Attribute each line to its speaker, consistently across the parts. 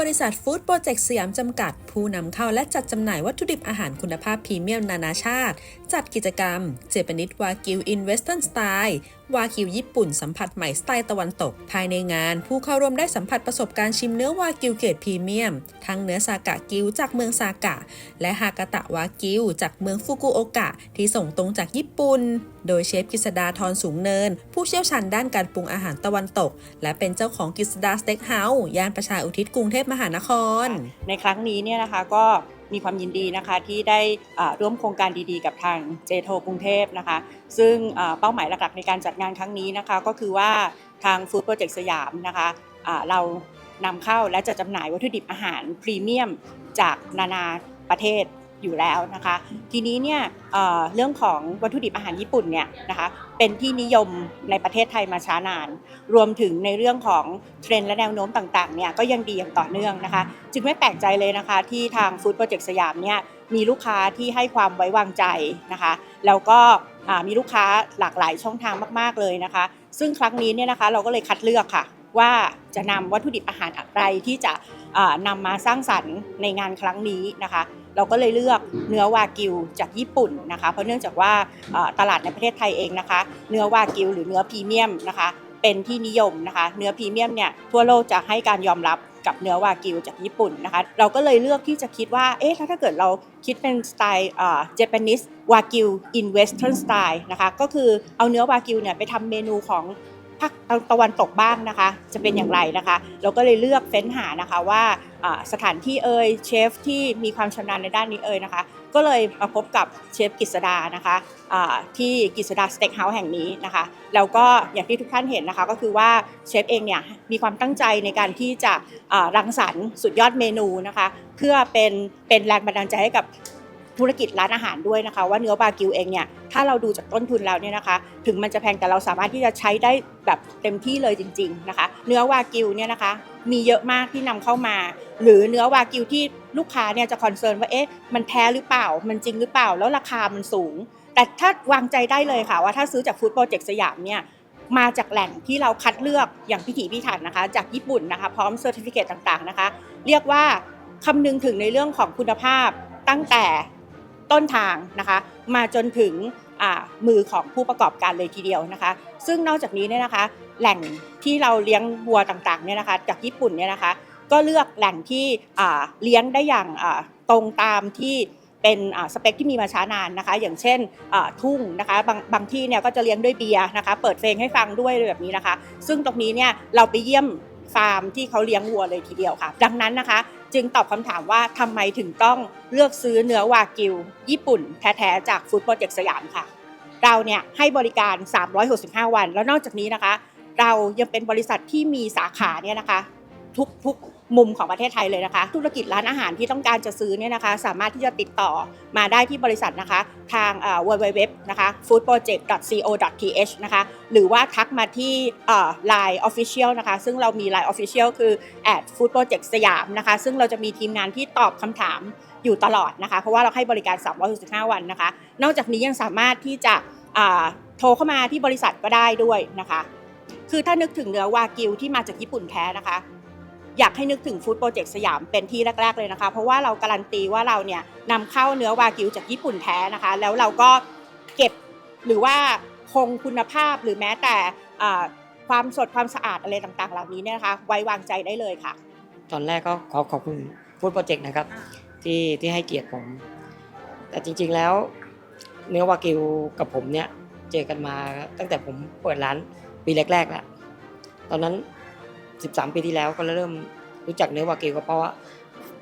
Speaker 1: บริษัทฟู้ดโปรเจกต์สยามจำกัด ผู้นำเข้าและจัดจำหน่ายวัตถุดิบอาหารคุณภาพพรีเมียมนานาชาติ จัดกิจกรรมเจแปนิดวากิวอินเวสเทิร์นสไตล์ วากิวญี่ปุ่นสัมผัสใหม่สไตล์ตะวันตก ภายในงาน ผู้เข้าร่วมได้สัมผัสประสบการณ์ชิมเนื้อวากิวเกรดพรีเมียม ทั้งเนื้อซากะกิวจากเมืองซากะ และฮากาตะวากิวจากเมืองฟุกุโอกะ ที่ส่งตรงจากญี่ปุ่น โดยเชฟกฤษดาทรสูงเนิน ผู้เชี่ยวชาญด้านการปรุงอาหารตะวันตก และเป็นเจ้าของกฤษดาสเต็กเฮาส์ย่านประชาอุทิศกรุงเทพมหานคร
Speaker 2: ในครั้งนี้เนี่ยนะคะก็ มีความยินดีนะคะที่ได้ร่วมโครงการดีๆ กับทางเจโทกรุงเทพนะคะ ซึ่งเป้าหมายหลักๆในการจัดงานครั้งนี้นะคะ ก็คือว่าทางฟู้ดโปรเจกต์สยามนะคะเรานำเข้าและจะจำหน่ายวัตถุดิบอาหารพรีเมียมจากนานาประเทศ อยู่แล้วนะคะ ทีนี้เนี่ยเเรื่องของวัตถุดิบอาหารญี่ปุ่นเนี่ยนะคะเป็นที่นิยมในประเทศไทยมาช้านาน รวมถึงในเรื่องของเทรนด์และแนวโน้มต่างๆเนี่ยก็ยังดีอย่างต่อเนื่องนะคะ จึงไม่แปลกใจเลยนะคะ ที่ทางฟู้ดโปรเจกต์สยามเนี่ยมีลูกค้าที่ให้ความไว้วางใจนะคะแล้วก็มีลูกค้าหลากหลายช่องทางมาก ๆเลยนะคะ ซึ่งครั้งนี้เนี่ยนะคะเราก็เลยคัดเลือกค่ะ ว่าจะนำวัตถุดิบอาหารอะไรที่จะอ่านำมาสร้างสรรค์ในงานครั้งนี้นะคะ เราก็เลยเลือกเนื้อวากิวจากญี่ปุ่นนะคะ เพราะเนื่องจากว่าอ่าตลาดในประเทศไทยเองนะคะ เนื้อวากิวหรือเนื้อพรีเมียมนะคะ เป็นที่นิยมนะคะ เนื้อพรีเมียมเนี่ยทั่วโลกจะให้การยอมรับกับเนื้อวากิวจากญี่ปุ่นนะคะ เราก็เลยเลือกที่จะคิดว่า เอ๊ะถ้าถ้าเกิดเราคิดเป็นสไตล์อ่า Japanese Wagyu in Western Style นะคะ ก็คือเอาเนื้อวากิวเนี่ยไปทำเมนูของ ภาคตะวันตกบ้างนะคะ จะเป็นอย่างไรนะคะ เราก็เลยเลือกเฟ้นหานะคะว่าสถานที่เอ่ยเชฟที่มีความชำนาญในด้านนี้เอ่ยนะคะ ก็เลยมาพบกับเชฟกฤษดานะคะที่กฤษดาสเต็กเฮาส์แห่งนี้นะคะแล้วก็อย่างที่ทุกท่านเห็นนะคะ ก็คือว่าเชฟเองเนี่ยมีความตั้งใจในการที่จะรังสรรค์สุดยอดเมนูนะคะ เพื่อเป็นเป็นแรงบันดาลใจให้กับ ธุรกิจร้านอาหารด้วยนะคะ ว่าเนื้อบากิวเองเนี่ยถ้าเราดูจากต้นทุนแล้วเนี่ยนะคะ ถึงมันจะแพงแต่เราสามารถที่จะใช้ได้แบบเต็มที่เลยจริง ๆนะคะ เนื้อวากิวเนี่ยนะคะ มีเยอะมากที่นำเข้ามา หรือเนื้อวากิวที่ลูกค้าเนี่ยจะคอนเซิร์นว่าเอ๊ะมันแท้หรือเปล่า มันจริงหรือเปล่า แล้วราคามันสูง แต่ถ้าวางใจได้เลยค่ะว่าถ้าซื้อจากฟู้ดโปรเจกต์สยามเนี่ยมาจากแหล่งที่เราคัดเลือกอย่างพิถีพิถันนะคะ จากญี่ปุ่นนะคะ พร้อมเซอร์ติฟิเคตต่างๆนะคะ เรียกว่าคำนึงถึงในเรื่องของคุณภาพตั้งแต่ ต้นทางนะคะ มาจนถึงมือของผู้ประกอบการเลยทีเดียวนะคะ ซึ่งนอกจากนี้เนี่ยนะคะ แหล่งที่เราเลี้ยงวัวต่างๆเนี่ยนะคะ จากญี่ปุ่นเนี่ยนะคะ ก็เลือกแหล่งที่เลี้ยงได้อย่างตรงตามที่เป็นสเปคที่มีมาช้านานนะคะ อย่างเช่นทุ่งนะคะบางบางที่เนี่ยก็จะเลี้ยงด้วยเบียร์นะคะ เปิดเพลงให้ฟังด้วยแบบนี้นะคะ ซึ่งตรงนี้เนี่ยเราไปเยี่ยม ฟาร์มที่เขาเลี้ยงวัวเลยทีเดียวค่ะ ดังนั้นนะคะ จึงตอบคำถามว่าทำไมถึงต้องเลือกซื้อเนื้อวากิว ญี่ปุ่นแท้ๆจากฟู้ดโปรเจกต์สยามค่ะ เราเนี่ยให้บริการ 365 วัน แล้วนอกจากนี้นะคะ เรายังเป็นบริษัทที่มีสาขาเนี่ยนะคะ ทุกทุก มุมของประเทศไทยเลยนะคะ ธุรกิจร้านอาหารที่ต้องการจะซื้อเนี่ยนะคะ สามารถที่จะติดต่อมาได้ที่บริษัทนะคะ ทางเอ่อ www นะคะ foodproject.co.th นะคะหรือว่าทักมาที่เอ่อ line official นะคะ ซึ่งเรามี line official คือ at food project สยามนะคะ ซึ่งเราจะมีทีมงานที่ตอบคำถามอยู่ตลอดนะคะ เพราะว่าเราให้บริการ 365 วันนะคะ นอกจากนี้ยังสามารถที่จะโทรเข้ามาที่บริษัทก็ได้ด้วยนะคะ คือถ้านึกถึงเนื้อวากิวที่มาจากญี่ปุ่นแท้นะคะ อยากให้นึกถึงฟู้ดโปรเจกต์สยามเป็นที่แรก ๆ เลยนะคะ เพราะว่าเราการันตีว่าเราเนี่ยนำเข้าเนื้อวากิวจากญี่ปุ่นแท้นะคะ แล้วเราก็เก็บหรือว่าคงคุณภาพหรือแม้แต่อ่าความสดความสะอาดอะไรต่างๆ เหล่านี้เนี่ยนะคะไว้วางใจได้เลยค่ะ
Speaker 3: ตอนแรกก็ขอขอบคุณฟู้ดโปรเจกต์นะครับที่ที่ให้เกียรติผม แต่จริงๆแล้วเนื้อวากิวกับผมเนี่ยเจอกันมาตั้งแต่ผมเปิดร้านปีแรกๆแล้วตอนนั้น 13 ปีที่แล้วก็เริ่มรู้จักเนื้อวากิวก็เพราะว่า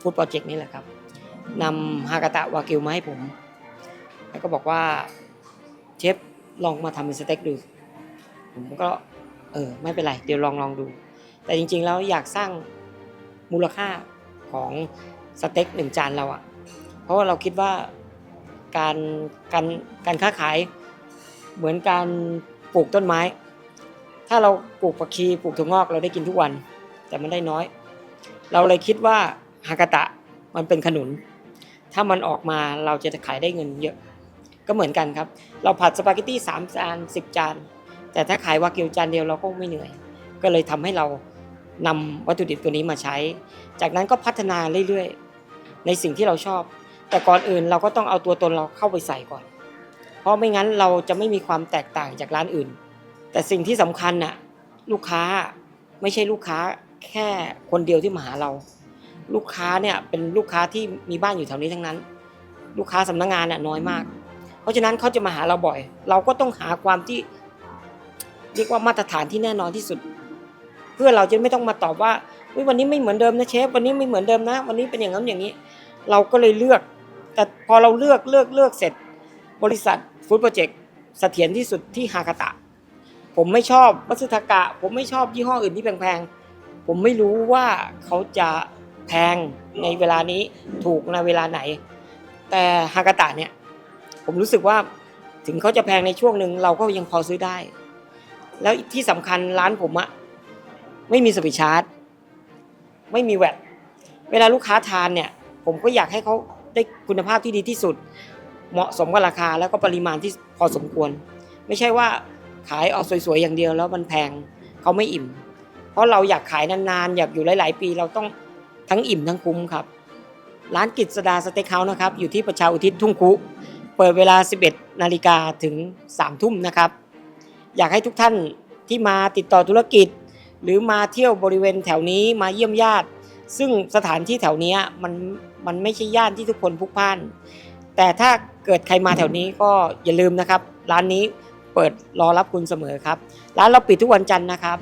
Speaker 3: ฟู้ดโปรเจกต์นี่แหละครับนำฮากาตะวากิวมาให้ผม แล้วก็บอกว่าเชฟลองมาทำเป็นสเต็กดู ผมก็เออไม่เป็นไร เดี๋ยวลองลองดู แต่จริง ๆ แล้วอยากสร้างมูลค่าของสเต็กหนึ่งจานเราอะเพราะว่าเราคิดว่าการการการค้าขายเหมือนการปลูกต้นไม้ ถ้าเราปลูกผักชีปลูกถั่วงอกเราได้กินทุกวัน แต่มันได้น้อย เราเลยคิดว่าฮากาตะมันเป็นขนุน ถ้ามันออกมาเราจะขายได้เงินเยอะ ก็เหมือนกันครับ เราผัดสปาเกตตี้สามจานสิบจาน แต่ถ้าขายวากิวจานเดียวเราก็ไม่เหนื่อย ก็เลยทำให้เรานำวัตถุดิบตัวนี้มาใช้ จากนั้นก็พัฒนาเรื่อยๆ ในสิ่งที่เราชอบ แต่ก่อนอื่นเราก็ต้องเอาตัวตนเราเข้าไปใส่ก่อน เพราะไม่งั้นเราจะไม่มีความแตกต่างจากร้านอื่น แต่สิ่งที่สำคัญน่ะลูกค้าไม่ใช่ลูกค้าแค่คนเดียวที่มาหาเรา ลูกค้าเนี่ยเป็นลูกค้าที่มีบ้านอยู่แถวนี้ทั้งนั้น ลูกค้าสำนักงานน่ะน้อยมาก เพราะฉะนั้นเขาจะมาหาเราบ่อย เราก็ต้องหาความที่เรียกว่ามาตรฐานที่แน่นอนที่สุด เพื่อเราจะไม่ต้องมาตอบว่าวันนี้ไม่เหมือนเดิมนะเชฟวันนี้ไม่เหมือนเดิมนะ วันนี้เป็นอย่างนั้นอย่างนี้ เราก็เลยเลือก แต่พอเราเลือกเลือกเลือกเสร็จ บริษัทฟู้ดโปรเจกต์เสถียรที่สุดที่ฮากาตะ ผมไม่ชอบวัสทากะ ผมไม่ชอบยี่ห้ออื่นที่แพงๆ ผมไม่รู้ว่าเขาจะแพงในเวลานี้ถูกในเวลาไหน แต่ฮากาตะเนี่ยผมรู้สึกว่าถึงเขาจะแพงในช่วงหนึ่งเราก็ยังพอซื้อได้ แล้วที่สำคัญร้านผมอะไม่มีสวิชาร์จ ไม่มีแวตเวลาลูกค้าทานเนี่ย ผมก็อยากให้เขาได้คุณภาพที่ดีที่สุด เหมาะสมกับราคาแล้วก็ปริมาณที่พอสมควร ไม่ใช่ว่า ขายเอาสวยๆอย่างเดียวแล้วมันแพงเขาไม่อิ่ม เพราะเราอยากขายนานๆอยากอยู่หลาย ๆ ปีเราต้องทั้งอิ่มทั้งคุ้มครับ ร้านกิจสดาสเต็กเฮาส์นะครับ อยู่ที่ประชาอุทิศทุ่งคุ เปิดเวลา 11 นาฬิกาถึง 3 ทุ่มนะครับ อยากให้ทุกท่านที่มาติดต่อธุรกิจ หรือมาเที่ยวบริเวณแถวนี้มาเยี่ยมญาติ ซึ่งสถานที่แถวนี้มันมันไม่ใช่ย่านที่ทุกคนพลุกพล่าน แต่ถ้าเกิดใครมาแถวนี้ก็อย่าลืมนะครับ ร้านนี้ เปิดรอรับคุณเสมอครับ ร้านเราปิดทุกวันจันทร์นะครับ